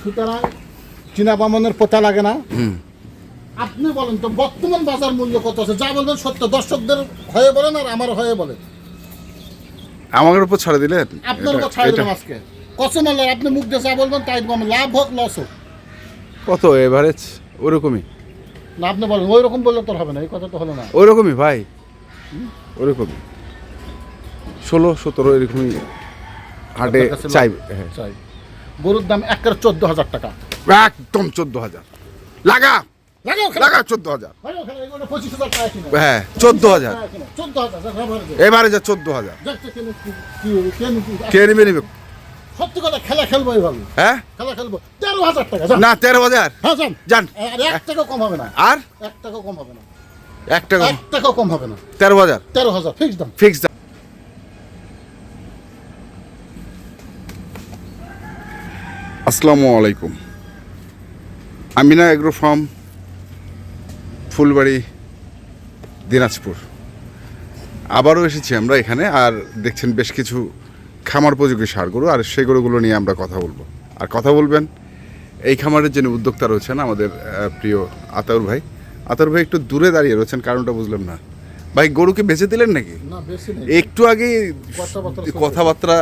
সুতরাং চীনা বামনের পোতা লাগে না। আপনি বলেন তো বর্তমান বাজার মূল্য কত আছে? যা বলবেন সত্য দর্শকদের হয়ে বলেন আর আমার হয়ে বলেন। আমার উপর ছাড়ে দিলেন? আপনার উপর ছাড় দিলাম আজকে। কসম আল্লাহ আপনি মুখ দিয়ে যা বলবেন তাই আমি লাভ হোক লস হোক। কত এভারেজ ওরকমই। না আপনি বলেন ওই রকম বললে তো হবে না এই কথা তো হলো না। ওরকমই ভাই। ওরকমই। ষোলো সতেরো এরকমই হাটে? চাইবে হ্যাঁ। চাই। গরুর দাম একের চোদ্দ হাজার টাকা। একদম চোদ্দ হাজার লাগা লাগা চোদ্দ হাজার। হ্যাঁ চোদ্দ হাজার। এবারে যা চোদ্দ হাজার কি- নিবে? নিবে সত্যি কথা খেলা খেলব এইভাবে হ্যাঁ? খেলা খেলব। তেরো হাজার টাকা না তেরো হাজার হ্যাঁ যান। যান। আর এক টাকা কম হবে না। আর? এক টাকা কম হবে না। এক টাকা এক টাকা কম হবে না। তেরো হাজার তেরো হাজার ফিক্স দাম। ফিক্স আসসালামু আলাইকুম। Amina agro farm Phulbari Dinajpur. আবারও এসেছি আমরা এখানে আর দেখছেন বেশ কিছু খামার উপযোগী সার গরু আর সেই গরুগুলো নিয়ে আমরা কথা বলব। আর কথা বলবেন এই খামারের যিনি উদ্যোক্তা রয়েছেন আমাদের প্রিয় আতাউর ভাই। আতাউর ভাই একটু দূরে দাঁড়িয়ে রয়েছেন কারণটা বুঝলাম না। ভাই গরুকে বেঁচে দিলেন নাকি? একটু আগে কথাবার্তা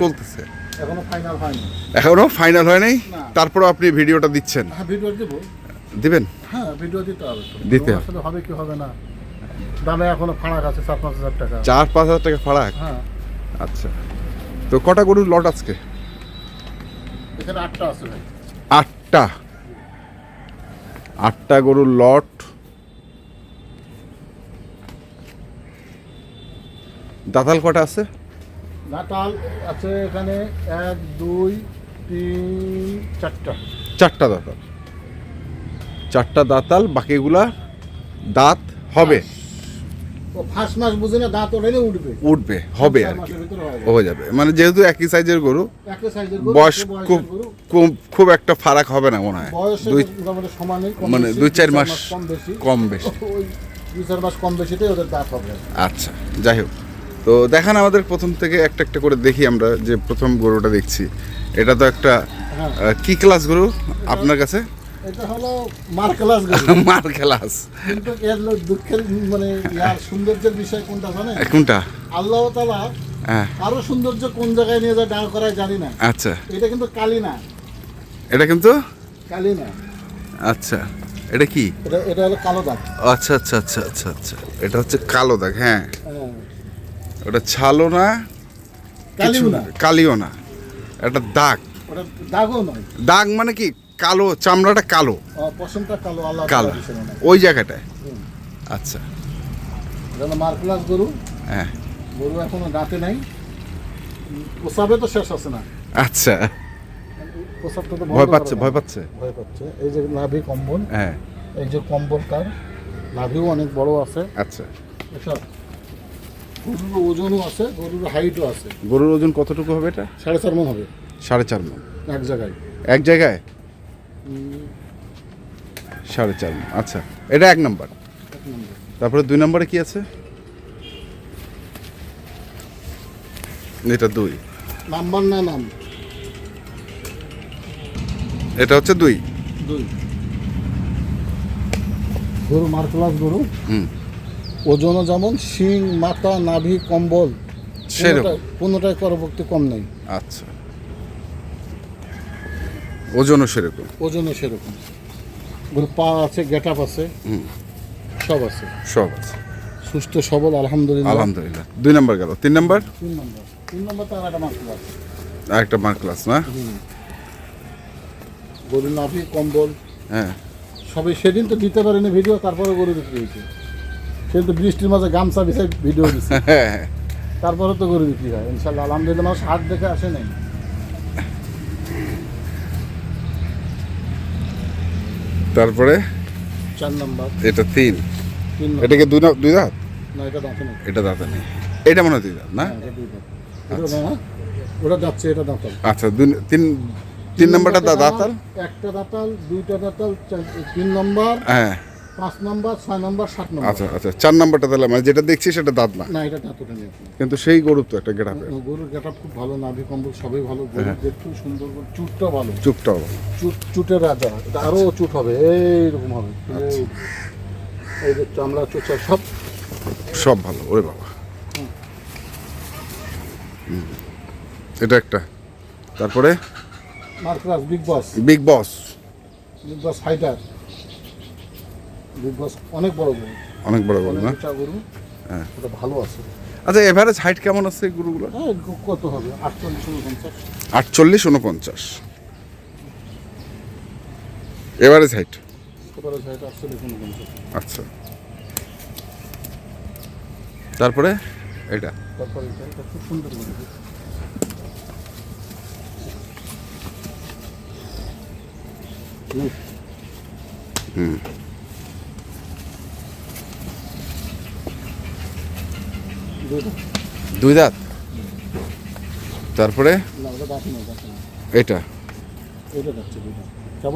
চলতেছে। এখনও ফাইনাল হয়নি। এখনও ফাইনাল হয় নাই? আপনি ভিডিওটা দিচ্ছেন? হ্যাঁ ভিডিও দিব। দিবেন? হ্যাঁ ভিডিও দিতে হবে দিতে হবে। আসলে হবে। কি হবে না। দামে এখনও ফাঁড়া আছে চার পাঁচ হাজার টাকা। চার পাঁচ হাজার টাকা ফাড়া হ্যাঁ। আচ্ছা। তো কটা গরুর লট আজকে? এখানে আটটা আছে ভাই। আটটা। আটটা গরুর লট দাতাল কটা আছে? নাটাল আছে এখানে এক দুই তিন চারটা। চারটা দাতাল। চারটা দাতাল বাকিগুলা দাঁত হবে। ও ফার্স্ট মাস বুঝে না দাঁত ওঠেনি উঠবে। উঠবে হবে আর কি। হয়ে যাবে। মানে যেহেতু একই সাইজের গরু একই সাইজের গরু, বয়স খুব খুব একটা ফারাক হবে না মনে হয়। বয়সে দুই মানে দুই চার মাস কম বেশি। কম বেশি। দুই চার মাস কম বেশিতেই ওদের দাঁত হবে। আচ্ছা যাই হোক। তো দেখান আমাদের প্রথম থেকে একটা একটা করে দেখি আমরা যে প্রথম গরুটা দেখছি। এটা তো একটা হ্যাঁ। কি ক্লাস গরু আপনার কাছে? এটা হলো মার্কেলাস গরু। মার ক্লাস কিন্তু এর দুঃখের মানে ইয়ার সৌন্দর্যের বিষয় কোনটা জানে? কোনটা? আল্লাহ হ্যাঁ। আরও সৌন্দর্য কোন জায়গায় নিয়ে যায় দাঁড় করায় জানি না। আচ্ছা। এটা কিন্তু কালি না এটা কিন্তু? কালি না আচ্ছা। এটা কি? এটা এটা হলো কালো দাগ। আচ্ছা আচ্ছা আচ্ছা আচ্ছা আচ্ছা। এটা হচ্ছে কালো দাগ হ্যাঁ। ওটা ছালো না কালিও না এটা দাগ। ওটা দাগও নয়। দাগ মানে কি? কালো চামড়াটা কালো। কালো ওই জায়গাটায়। আচ্ছা। হলো গরু। হ্যাঁ। গরু এখনও দাঁতে নাই। প্রসাবে তো শেষ আছে না। আচ্ছা। প্রসাবটা তো ভয় পাচ্ছে ভয় পাচ্ছে? ভয় পাচ্ছে। এই যে নাভি কম্বল। হ্যাঁ। এই যে কম্বল তার নাভিও অনেক বড় আছে। আচ্ছা। এসব। গরুর ওজনও আছে গরুর হাইটও আছে। গরুর ওজন কতটুকু হবে এটা? সাড়ে চার মন হবে। সাড়ে চার মন। এক জায়গায়। এক জায়গায়? সাড়ে চার মন। আচ্ছা এটা এক নাম্বার। তারপরে দুই নম্বরে কি আছে? এটা দুই। নাম্বার না নাম? এটা হচ্ছে দুই। দুই। গরু মার্কলাস গরু? হুম। ওজনও যেমন শিং মাথা নাভি কম্বল সেরকম। কোনোটাই পরবর্তী কম নেই। আচ্ছা। ওজনও সেরকম। ওজনও সেরকম। পা আছে গেট আপ আছে হুম। সব আছে। সব আছে। সুস্থ সবল আলহামদুলিল্লাহ। আলহামদুলিল্লাহ। দুই নাম্বার গেল। তিন নাম্বার? তিন নম্বর। তিন নম্বর তো আর একটা মার্কলাস আর একটা মার ক্লাস না গরুর নাভি কম্বল। হ্যাঁ। সবে সেদিন তো দিতে পারেনি ভিডিও তারপরে গরু বিক্রি হয়েছে। সেদিন তো বৃষ্টির মাঝে গামছা বিছাই ভিডিও দিচ্ছে হ্যাঁ তারপরে তো গরু বিক্রি হয়। ইনশাল্লাহ আলহামদুলিল্লাহ মানুষ হাত দেখে আসে নাই। তারপরে? চার নম্বর। এটা তিন। তিন এটাকে দুই দুই দাঁত? না এটা দাঁতে নেই। এটা দাঁতে নেই। এটা মনে হয় দুই দাঁত না? হ্যাঁ। না, ওটা যাচ্ছে এটা দাঁতাল। আচ্ছা দুই তিন তিন নাম্বারটা দাঁতাল? একটা দাঁতাল দুইটা দাঁতাল তিন নম্বর। হ্যাঁ। পাঁচ নম্বর ছয় নম্বর সাত নম্বর। আচ্ছা আচ্ছা চার নাম্বারটা তাহলে মানে যেটা দেখছি সেটা দাঁত না না এটা কিন্তু সেই গরু তো একটা গরুর খুব ভালো নাভি কম্বল সবই ভালো গরু হ্যাঁ। দেখতেও সুন্দর চুটটা ভালো। চুট চুটের রাজা আরও চুট হবে এইরকম হবে। আচ্ছা। এই- এই যে চামড়া চোচা সব। সব ভালো ওরে বাবা। এটা একটা। তারপরে? Big boss. Big boss. Big boss fighter. অনেক বড় গরু। অনেক বড় গরু অনেক না গরু হ্যাঁ। ওটা ভালো আছে। আচ্ছা এভারেজ হাইট কেমন আছে গরুগুলো হ্যাঁ কত হবে? আটচল্লিশ উনপঞ্চাশ। আটচল্লিশ উনপঞ্চাশ। এভারেজ হাইট আটচল্লিশ উনপঞ্চাশ। আচ্ছা। তারপরে এটা? তারপরে এটা এটা খুব সুন্দর গরু। হুম। দুই দাঁত? তারপরে। এটা।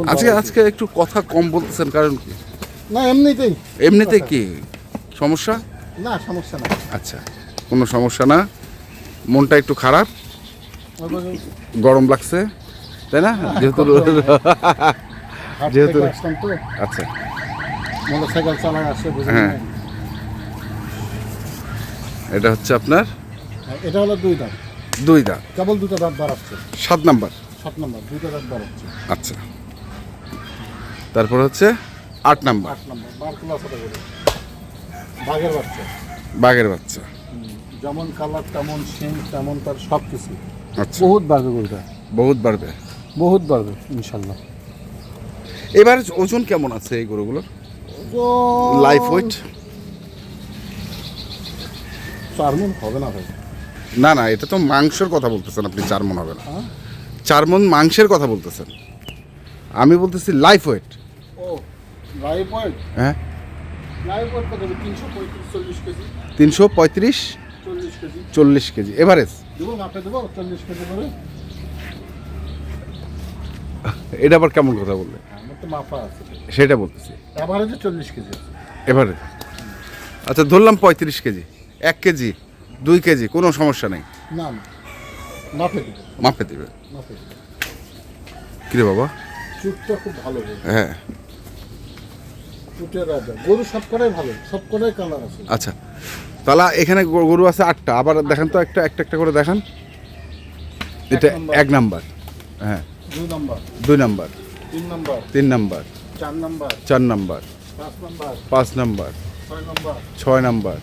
আজকে আজকে একটু কথা কম বলতেছেন কারণ কি? না এমনিতেই। এমনিতে কি? সমস্যা? না সমস্যা না। আচ্ছা কোনো সমস্যা না। মনটা একটু খারাপ। গরম লাগছে তাই না? যেহেতু হাট যেহেতু- আসলাম আচ্ছা। মোটরসাইকেল চালায় আসে হ্যাঁ। এটা হচ্ছে আপনার? আর এটা হলো দুই দাঁত। দুই দাঁত। কেবল দুটো দাঁত বাড়াচ্ছে সাত নাম্বার? সাত নম্বর দুটো দাঁত বাড়াচ্ছে আচ্ছা। তারপর হচ্ছে আট নাম্বার। আট নাম্বার বাঘের বাচ্চা। বাঘের বাচ্চা। যেমন কালার তেমন সিং তেমন তার সব কিছু আচ্ছা। বহুত বাড়বে গরুটা। বহুত বাড়বে। বহুত বাড়বে ইনশাল্লাহ। এবার ওজন কেমন আছে এই গরুগুলোর? লাইফ ওয়েট চার মন হবে না ভাই। না না এটা তো মাংসের কথা বলতেছেন আপনি চার মন হবে না। হ্যাঁ? চার মন মাংসের কথা বলতেছেন। আমি বলতেছি লাইফ ওয়েট ও লাইভ ওয়েট হ্যাঁ। লাইভ ওয়েট কত হবে? তিনশো পঁয়ত্রিশ চল্লিশ কেজি। তিনশো পঁয়ত্রিশ চল্লিশ কেজি। চল্লিশ কেজি এভারেজ। দেবো মাপে দেবো চল্লিশ কেজি করে। এটা আবার কেমন কথা বললে? সেটা বলতেছি। চল্লিশ কেজি এভারেজ আচ্ছা ধরলাম পঁয়ত্রিশ কেজি। এক কেজি দুই কেজি কোনো সমস্যা নেই। না না। মাপে দেবো মাপে দেবে মাপে দেবো কিরে বাবা? চুটটা খুব ভালো হ্যাঁ। চুটের রাজা গরু সব কটাই ভালো সব কটাই কালার আছে। আচ্ছা তাহলে এখানে গরু আছে আটটা। আবার দেখান তো একটা একটা একটা করে দেখান। এটা এক নাম্বার। হ্যাঁ। দুই নম্বর। দুই নাম্বার। তিন নম্বর। তিন নাম্বার। চার নম্বর। চার নাম্বার। পাঁচ নম্বর। পাঁচ নম্বর। ছয় নাম্বার।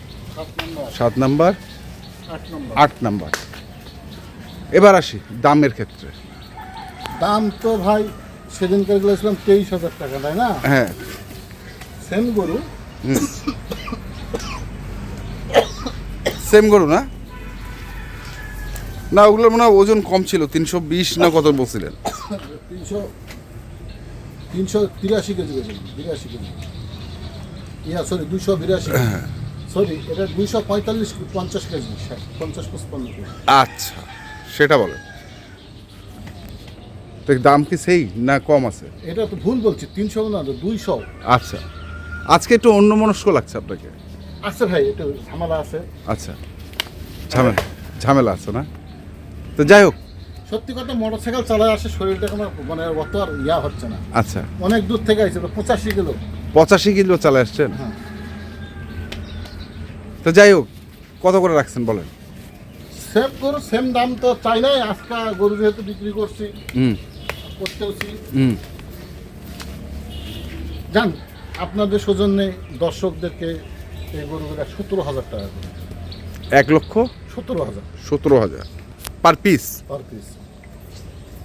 সাত নম্বর। আট নাম্বার। এবার আসি দামের ক্ষেত্রে। দাম তো ভাই সেদিনকে গেছিলাম তেইশ হাজার টাকা তাই না? হ্যাঁ। সেম গরু। সেম গরু না? না ওগুলোর মনে হয় ওজন কম ছিল তিনশো বিশ না কত বলছিলেন? তিনশো তিনশো তিরাশি কেজি বিরাশি কেজি। ইয়া সরি দুশো বিরাশি সরি এটা দুইশো পঁয়তাল্লিশ পঞ্চাশ কেজি? ষাট, পঞ্চাশ পঁচপান্ন কেজি। আচ্ছা সেটা বলেন। তো দাম কি সেই না কম আছে? এটা তো ভুল বলছি তিনশো না দুইশো। আচ্ছা আজকে একটু অন্য মনস্ক লাগছে আপনাকে। আছে ভাই একটু ঝামেলা আছে। আচ্ছা ঝামেলা ঝামেলা আছে না? তো যাই হোক। সত্যি কথা মোটর সাইকেল চালায় আসে শরীরটা কোনো মানে অত আর ইয়া হচ্ছে না। আচ্ছা। অনেক দূর থেকে আসছে পঁচাশি কিলো। পঁচাশি কিলো চালে আসছেন? হ্যাঁ। তো যাই হোক কত করে রাখছেন বলেন? সেম গরু সেম দাম তো চাই নাই। আজকা গরু যেহেতু বিক্রি করছি হুম। করতেওছি হুম। জান আপনাদের সৌজন্যে দর্শকদেরকে এই গরুগুলো সতেরো হাজার টাকা করে। এক লক্ষ? সতেরো হাজার। সতেরো হাজার। পার পিস পার পিস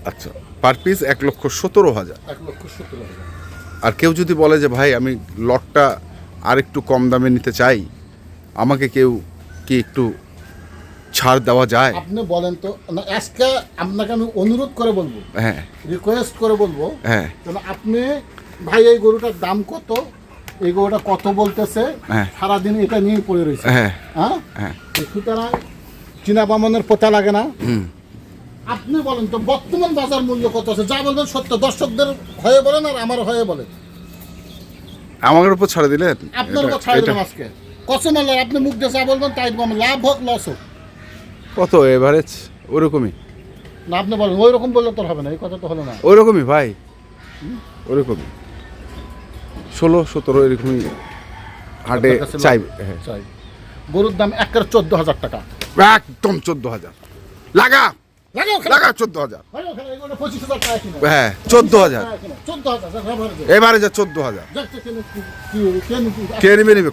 আচ্ছা পার পিস এক লক্ষ সতেরো হাজার। এক লক্ষ সতেরো হাজার। আর কেউ যদি বলে যে ভাই আমি লটটা আর একটু কম দামে নিতে চাই আমাকে কেউ কি একটু ছাড় দেওয়া যায়? আপনি বলেন তো না আজকে আপনাকে আমি অনুরোধ করে বলব হ্যাঁ। রিকোয়েস্ট করে বলব হ্যাঁ। যেন আপনি ভাই এই গরুটার দাম কত? এই গরুটা কত বলতেছে? হ্যাঁ। সারাদিন এটা নিয়ে পড়ে রয়েছে। হ্যাঁ। হ্যাঁ? হ্যাঁ। সুতরাং চীনা বামনের পোতা লাগে না। আপনি বলেন তো বর্তমান বাজার মূল্য কত আছে? যা বলবেন সত্য দর্শকদের হয়ে বলেন আর আমার হয়ে বলেন। আমার উপর ছাড়ে দিলেন? আপনার উপর ছাড় দিলাম আজকে। কসম আল্লাহ আপনি মুখ দিয়ে যা বলবেন তাই বলবেন লাভ হোক লস হোক। কত এভারেজ ওরকমই। না আপনি বলেন ওই রকম বললে তো হবে না এই কথা তো হলো না। ওরকমই ভাই। ওরকমই। ষোলো সতেরো এরকমই হাটে আপনার কাছে চাই হ্যাঁ। চাই। গরুর দাম একের চোদ্দ হাজার টাকা। একদম চোদ্দ হাজার। লাগা! লাগাও খালি। লাগা চোদ্দ হাজার। লাগাও খালি, এগুলো পঁচিশ হাজার টাকা কিনে। হ্যাঁ চোদ্দ হাজার চোদ্দ হাজার এবারে যা চোদ্দ হাজার। কে নিবে নিবে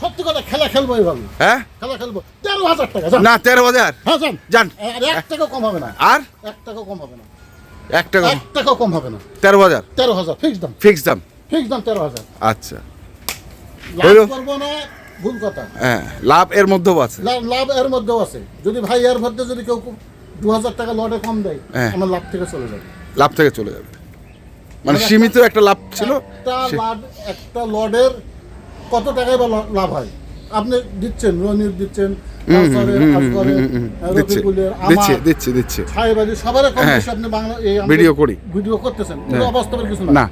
সত্যি কথা খেলা খেলব এইভাবে। হ্যাঁ? খেলা খেলব। তেরো হাজার টাকা না তেরো হাজার? হ্যাঁ যান যান আর এক টাকাও কম হবে না। আর? এক টাকাও কম হবে না। এক টাকা এক টাকাও কম হবে না। তেরো হাজার? তেরো হাজার ফিক্স দাম। ফিক্স দাম? ফিক্স দাম তেরো হাজার। আচ্ছা। লাভ করব না ভুল কথা। হ্যাঁ লাভ এর মধ্যেও আছে। লাভ- এর মধ্যেও আছে। যদি ভাই এর মধ্যে যদি কেউ দু হাজার টাকা লটে কম দেয় হ্যাঁ। আমার লাভ থেকে চলে যাবে। লাভ থেকে চলে যাবে। মানে সীমিত একটা লাভ ছিল একটা লডের কত টাকায় বা লাভ হয়? আপনি দিচ্ছেন রনির দিচ্ছেন হ্যাঁ। ভিডিও করি। ভিডিও করতেছেন হ্যাঁ। অবাস্তবের কিছু না। না।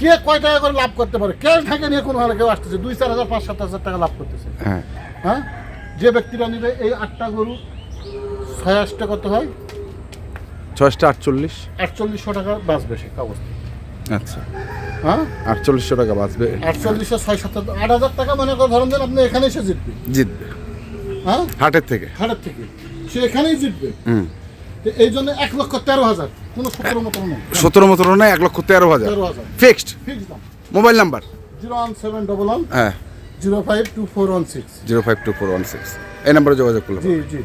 কে কয় টাকা করে লাভ করতে পারে? ঢাকে নিয়ে কোনো হারে কেউ আসতেছে দুই চার হাজার পাঁচ সাত হাজার টাকা লাভ করতেছে। হ্যাঁ। হ্যাঁ? যে ব্যক্তিরা নিবে এই আটটা গরু ছয় আটটা কত হয়? ছয়শটা আটচল্লিশ। আটচল্লিশশো টাকা বাঁচবে সে কাগজ আচ্ছা। হ্যাঁ? আটচল্লিশশো টাকা বাঁচবে। আটচল্লিশশো ছয় সাত আট হাজার টাকা মনে করে ধরেন দেন আপনি এখানে এসে জিতবে জিতবে। হ্যাঁ? হাটের থেকে। হাটের থেকে। সে এখানেই জিতবে। হুম। এই জন্য এক লক্ষ তেরো হাজার। কোনো সতেরো মতো নেই। সতেরো মতো না এক লক্ষ তেরো হাজার। তেরো হাজার। ফিক্সড ফিক্স দাম। Mobile number zero one seven double one. হ্যাঁ। Zero five two four one six. Zero five two four one six. এই নাম্বারে যোগাযোগ করলাম। জি জি।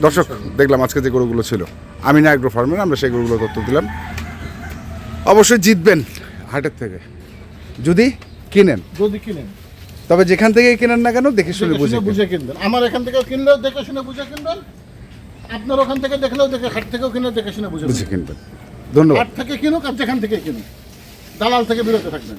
দর্শক দেখলাম আজকে যে গরুগুলো ছিল। আমি না এগ্রো ফার্মের আমরা সেই গরুগুলো তথ্য দিলাম। অবশ্যই জিতবেন। হাটের থেকে। যদি কিনেন। যদি কিনেন। তবে যেখান থেকে কিনেন না কেন দেখে শুনে বুঝে বুঝে কিনবেন। আমার এখান থেকে কিনলেও দেখে শুনে বুঝে কিনবেন। আপনার ওখান থেকে দেখলেও দেখে হাট থেকেও কিনে দেখে শুনে বুঝে বুঝে কিনবেন। ধন্যবাদ। হাট থেকে কিনুক আর যেখান থেকে কিনুক। দালাল থেকে বিরত থাকবেন।